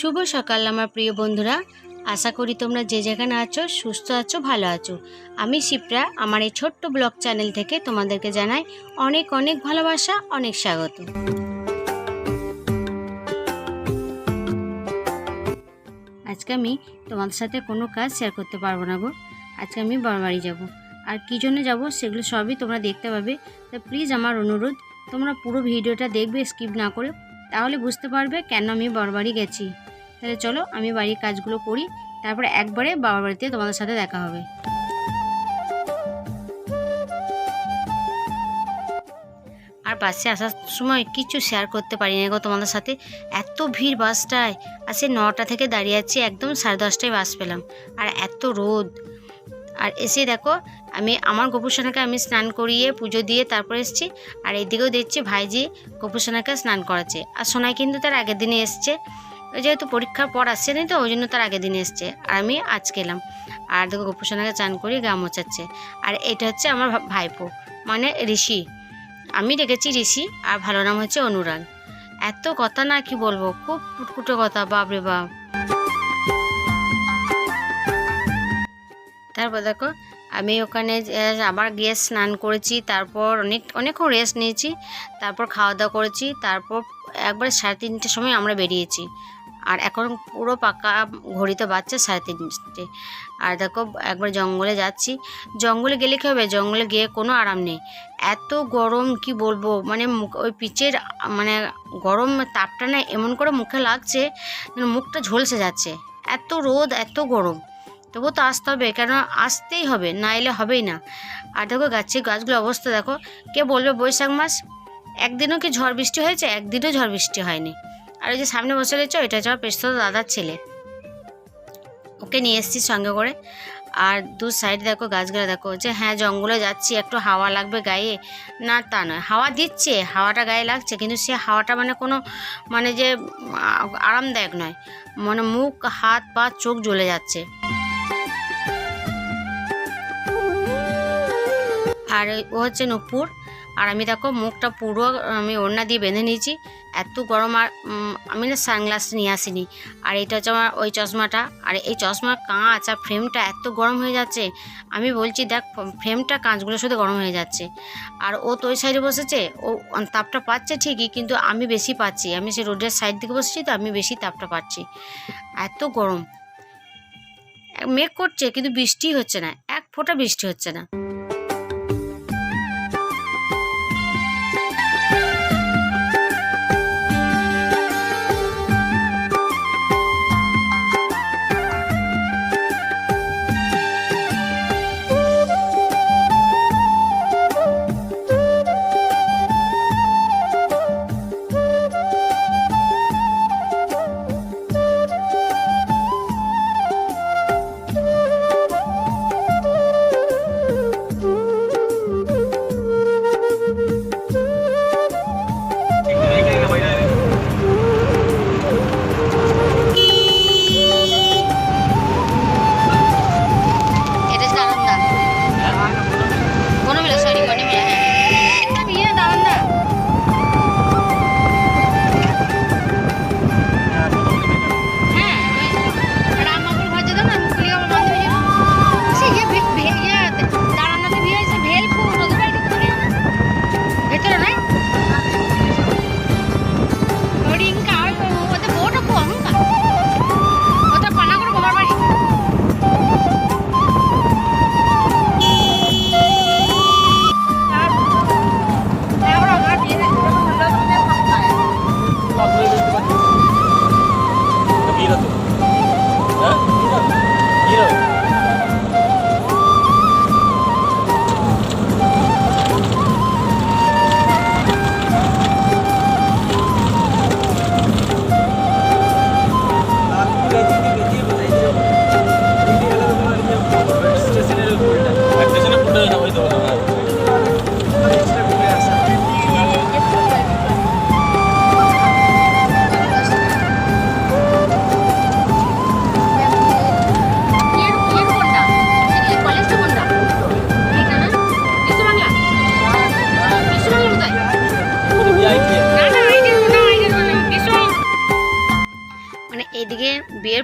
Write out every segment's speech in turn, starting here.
শুভ সকাল আমার প্রিয় বন্ধুরা। আশা করি তোমরা যে যেখানে আছো, সুস্থ আছো, ভালো আছো। আমি শিপ্রা, আমার এই ছোট্ট ব্লগ চ্যানেল থেকে তোমাদেরকে জানাই অনেক অনেক ভালোবাসা, অনেক স্বাগত। আজকে আমি তোমাদের সাথে কোনো কাজ শেয়ার করতে পারব না গো। আজকে আমি বড়বাড়ি যাব। আর কী জন্য যাব সেগুলো সবই তোমরা দেখতে পাবে। তো প্লিজ আমার অনুরোধ, তোমরা পুরো ভিডিওটা দেখবে স্কিপ না করে, তাহলে বুঝতে পারবে কেন আমি বড়বাড়ি গেছি। তাহলে চলো আমি বাড়ির কাজগুলো করি, তারপরে একবারে বাবার বাড়িতে তোমাদের সাথে দেখা হবে। আর বাসে আসার সময় কিছু শেয়ার করতে পারি না গো তোমাদের সাথে। এত ভিড় বাসটায়, আর সে নটা থেকে দাঁড়িয়ে আছি, একদম সাড়ে দশটায় বাস পেলাম। আর এত রোদ। আর এসে দেখো, আমি আমার গোপুসোনাকে আমি স্নান করিয়ে পুজো দিয়ে তারপরে এসেছি। আর এদিকেও দেখছি ভাইজি গোপুসোনাকে স্নান করাচ্ছে। আর সোনাই কিন্তু তার আগের দিনে এসছে। যেহেতু পরীক্ষার পর আসছে না তো, ওই জন্য তার আগের দিন এসছে। আর আমি আজকে এলাম। আর দেখো, গোপুসোনাকে চান করিয়ে গা মোচাচ্ছে আর এটা হচ্ছে আমার ভাইপো মানে ঋষি। আমি রেখেছি ঋষি, আর ভালো নাম হচ্ছে অনুরাগ। এত কথা না কি বলব, খুব কুটকুটো কথা বাপরে বাপ। তারপর দেখো, আমি ওখানে আবার গিয়ে স্নান করেছি, তারপর অনেক, অনেকক্ষণ রেস্ট নিয়েছি, তারপর খাওয়া দাওয়া করেছি, তারপর একবার সাড়ে তিনটের সময় আমরা বেরিয়েছি। আর এখন পুরো পাকা ঘড়িতে বাজছে সাড়ে তিনটে। আর দেখো, একবার জঙ্গলে যাচ্ছি। জঙ্গলে গেলে কী হবে? জঙ্গলে গিয়ে কোনো আরাম নেই। এত গরম, কি বলব? মানে ওই পিচের মানে গরম তাপটা না এমন করে মুখে লাগছে মুখটা ঝলসে যাচ্ছে। এত রোদ, এত গরম। তবুও তো আসতে হবে কেন আসতেই হবে না এলে হবেই না। আর দেখো, গাছের গাছগুলো অবস্থা দেখো। কে বলবে বৈশাখ মাস? একদিনও কি ঝড় বৃষ্টি হয়েছে? একদিনও ঝড় বৃষ্টি হয়নি। আর ওই যে সামনে বসে রয়েছে এটা হচ্ছে আমার পেশতো দাদার ছেলে। ওকে নিয়ে এসেছি সঙ্গে করে। আর দু সাইড দেখো, গাছগুলো দেখো, যে হ্যাঁ জঙ্গলে যাচ্ছি, একটু হাওয়া লাগবে গায়ে। না, তা নয়। হাওয়া দিচ্ছে, হাওয়াটা গায়ে লাগছে, কিন্তু সে হাওয়াটা মানে কোনো মানে যে আরামদায়ক নয়। মানে মুখ, হাত, পা, চোখ জ্বলে যাচ্ছে। আর ও হচ্ছে নূপুর। আর আমি দেখো মুখটা পুরো, আমি ওড়না দিয়ে বেঁধে নিয়েছি। এত গরম আর আমি না সানগ্লাস নিয়ে আসিনি। আর এটা হচ্ছে আমার ওই চশমাটা। আর এই চশমার কাঁচ আর ফ্রেমটা এত গরম হয়ে যাচ্ছে। আমি বলছি, দেখ ফ্রেমটা কাঁচগুলো শুধু গরম হয়ে যাচ্ছে। আর ও তো ওই সাইডে বসেছে, ও তাপটা পাচ্ছে ঠিকই, কিন্তু আমি বেশি পাচ্ছি। আমি সেই রোডের সাইড দিকে বসেছি তো, আমি বেশি তাপটা পাচ্ছি। এত গরম। মেঘ করছে, কিন্তু বৃষ্টি হচ্ছে না। এক ফোঁটা বৃষ্টি হচ্ছে না।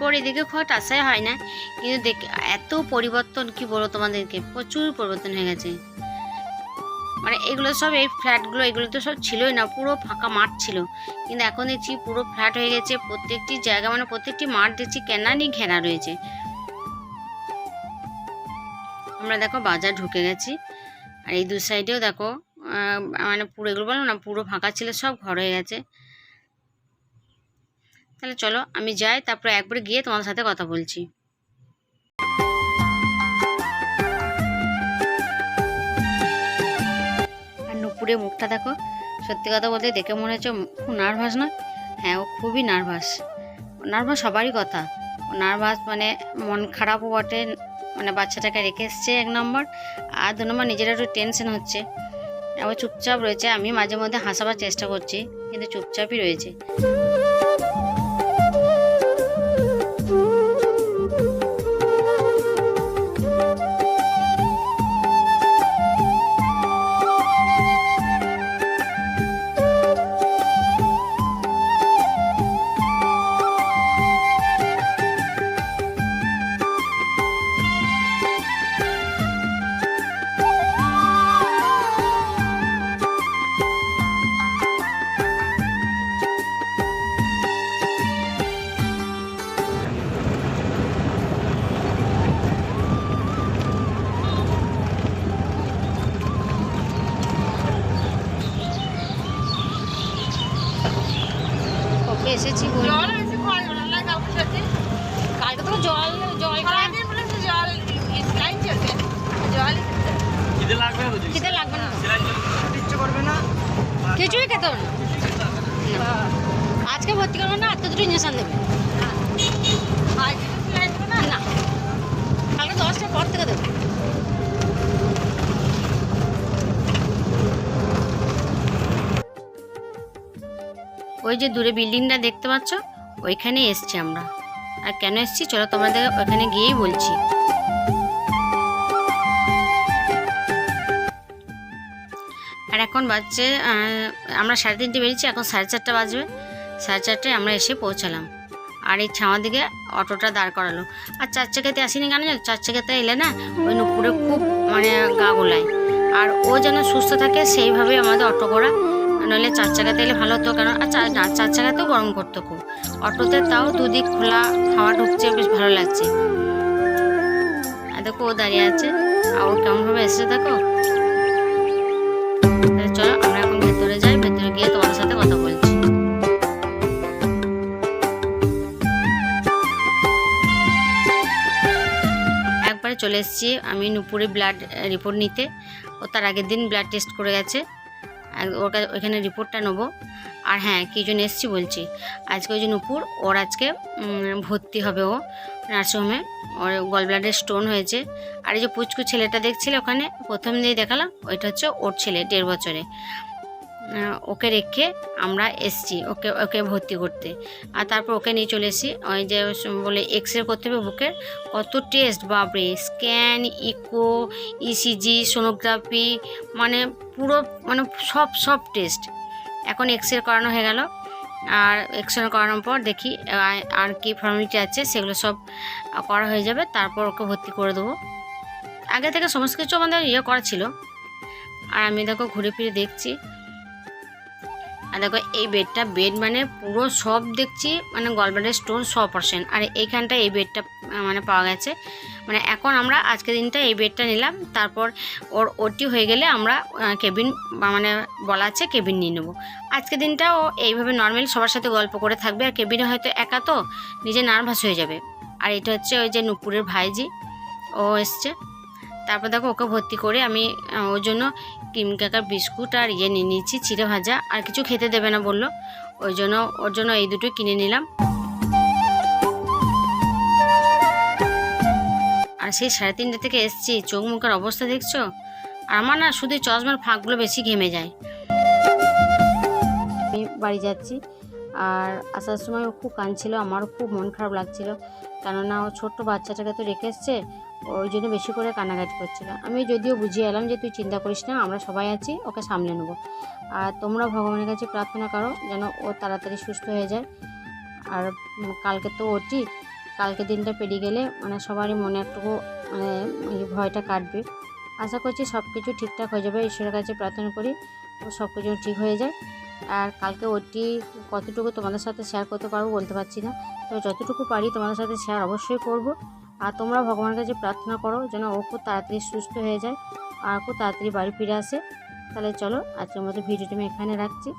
পর এদিকে একটা আশাই হয় না। কিন্তু দেখ, এত পরিবর্তন, কি বলব তোমাদেরকে? প্রচুর পরিবর্তন হয়ে গেছে। মানে এগুলো সব এই ফ্ল্যাটগুলো, এগুলো তো সব ছিলই না, পুরো ফাঁকা মাঠ ছিল। কিন্তু এখন দেখছি পুরো ফ্ল্যাট হয়ে গেছে, প্রত্যেকটি জায়গা মানে প্রত্যেকটি মাঠ দেখছি কেনানি ঘেরা রয়েছে। আমরা দেখো বাজার ঢুকে গেছি। আর এই দু সাইডেও দেখো মানে পুরো এগুলো বলো না, পুরো ফাঁকা ছিল, সব ঘর হয়ে গেছে। তাহলে চলো, আমি যাই, তারপরে একবার গিয়ে তোমার সাথে কথা বলছি। আর নুপুরের মুখটা দেখো, সত্যি কথা বলতে দেখে মনে হচ্ছে খুব নার্ভাস না হ্যাঁ ও খুবই নার্ভাস নার্ভাস সবারই কথা। নার্ভাস মানে মন খারাপও বটে মানে বাচ্চাটাকে রেখে এসছে এক নম্বর, আর দু নম্বর নিজের একটু টেনশন হচ্ছে। আবার চুপচাপ রয়েছে, আমি মাঝে মধ্যে হাসাবার চেষ্টা করছি, কিন্তু চুপচাপই রয়েছে। কিছুই খেতে না। আজকে ভর্তি করব না তো দুটো ইঞ্জেকশন দেবে। না। কালকে দশটার পর থেকে দেবে। ওই যে দূরে বিল্ডিংটা দেখতে পাচ্ছ, ওইখানে এসছি আমরা। আর কেন এসছি? চলো তোমাদের ওইখানে গিয়েই বলছি। আর এখন বাজছে আমরা সাড়ে তিনটে বেরিয়েছি, এখন সাড়ে চারটা বাজবে। সাড়ে চারটায় আমরা এসে পৌঁছালাম। আর এই ছাওয়ার দিকে অটোটা দাঁড় করালো। আর চার চাকাতে আসিনি কেন জানো? চার চাকাতে এলে না, ওই নুপুরে খুব মানে গা গোলায়। আর ও যেন সুস্থ থাকে, সেইভাবে আমাদের অটো করা। নইলে চার চাকাতে এলে ভালো হতো কারণ আর চার- চার চাকাতেও গরম করতো খুব। অটোতে তাও দুদিক খোলা, হাওয়া ঢুকছে, বেশ ভালো লাগছে। আর দেখো, ও দাঁড়িয়ে আছে। আর ও কেমনভাবে এসেছে, দেখো। চলে এসেছি। আমি নুপুরে ব্লাড রিপোর্ট নিতে। ও তার আগের দিন ব্লাড টেস্ট করে গেছে। ওর কাছে ওইখানে রিপোর্টটা নেব। আর হ্যাঁ কী জন্য এসেছি বলছি। আজকে ওই যে নুপুর, ওর আজকে ভর্তি হবে ও নার্সিংহোমে ওর গল ব্লাডের স্টোন হয়েছে। আর এই যে পুচকু ছেলেটা দেখছিলে ওখানে? প্রথম দিয়ে দেখালাম, ওইটা হচ্ছে ওর ছেলে, দেড় বছরে ওকে রেখে আমরা এসছি, ওকে ওকে ভর্তি করতে। আর তারপর ওকে নিয়ে চলে এসেছি। ওই যে বলে এক্স রে করতে হবে বুকের। কত টেস্ট বাপরে! স্ক্যান ইকো ইসিজি সোনোগ্রাফি মানে পুরো মানে সব সব টেস্ট এখন এক্স রে করানো হয়ে গেল। আর এক্স রে করানোর পর দেখি আর কি ফর্মালিটি আছে, সেগুলো সব করা হয়ে যাবে। তারপর ওকে ভর্তি করে দেবো। আগে থেকে সমস্ত কিছু আমাদের ইয়ে করা ছিল। আর আমি দেখো ঘুরে ফিরে দেখছি। আর দেখো এই বেডটা, বেড মানে পুরো সব দেখছি মানে গলব্লাডার স্টোন শ পার্সেন্ট। আর এইখানটা এই বেডটা মানে পাওয়া গেছে। মানে এখন আমরা আজকের দিনটা এই বেডটা নিলাম। তারপর ওর ওটি হয়ে গেলে আমরা কেবিন মানে বলা আছে কেবিন নিয়ে নেব। আজকের দিনটা ও এইভাবে নর্মাল সবার সাথে গল্প করে থাকবে। আর কেবিনে হয়তো একা তো নিজে নার্ভাস হয়ে যাবে। আর এটা হচ্ছে ওই যে নুপুরের ভাইজি। ও এসছে। তারপর দেখো ওকে ভর্তি করে আমি ওর জন্য কিম কাকার বিস্কুট আর ইয়ে নিয়ে নিয়েছি, চিড়ে ভাজা। আর কিছু খেতে দেবে না বলল। ওই জন্য, ওর জন্য এই দুটো কিনে নিলাম। আর সেই সাড়ে তিনটে থেকে এসছি। চোখ মুখের অবস্থা দেখছ? আর আমার না শুধু চশমার ফাঁকগুলো বেশি ঘেমে যায়। আমি বাড়ি যাচ্ছি। আর আসার সময় খুব কাঁদছিল, আমারও খুব মন খারাপ লাগছিল। কেননা ও ছোট্ট বাচ্চাটাকে তো রেখে এসছে, ওই জন্য বেশি করে কান্নাকাটি করছিল আমি যদিও বুঝিয়ে এলাম যে তুই চিন্তা করিস না, আমরা সবাই আছি, ওকে সামলে নেব। আর তোমরা ভগবানের কাছে প্রার্থনা করো যেন ও তাড়াতাড়ি সুস্থ হয়ে যায়। আর কালকে তো ওটি কালকে দিনটা পেরিয়ে গেলে মানে সবারই মনে একটুকু মানে ভয়টা কাটবে। আশা করছি সব কিছু ঠিকঠাক হয়ে যাবে, ঈশ্বরের কাছে প্রার্থনা করি সব কিছু ঠিক হয়ে যায়। আর কালকে ওটি কতটুকু তোমাদের সাথে শেয়ার করতে পারব বলতে পারছি না। তো যতটুকু পারি তোমাদের সাথে শেয়ার অবশ্যই করব। আর তোমরা ভগবানের কাছে প্রার্থনা করো যেন ও খুব তাড়াতাড়ি সুস্থ হয়ে যায় আর খুব তাড়াতাড়ি বাড়ি ফিরে আসে। তাহলে চলো আজকের মতো ভিডিওটি আমি এখানে রাখছি।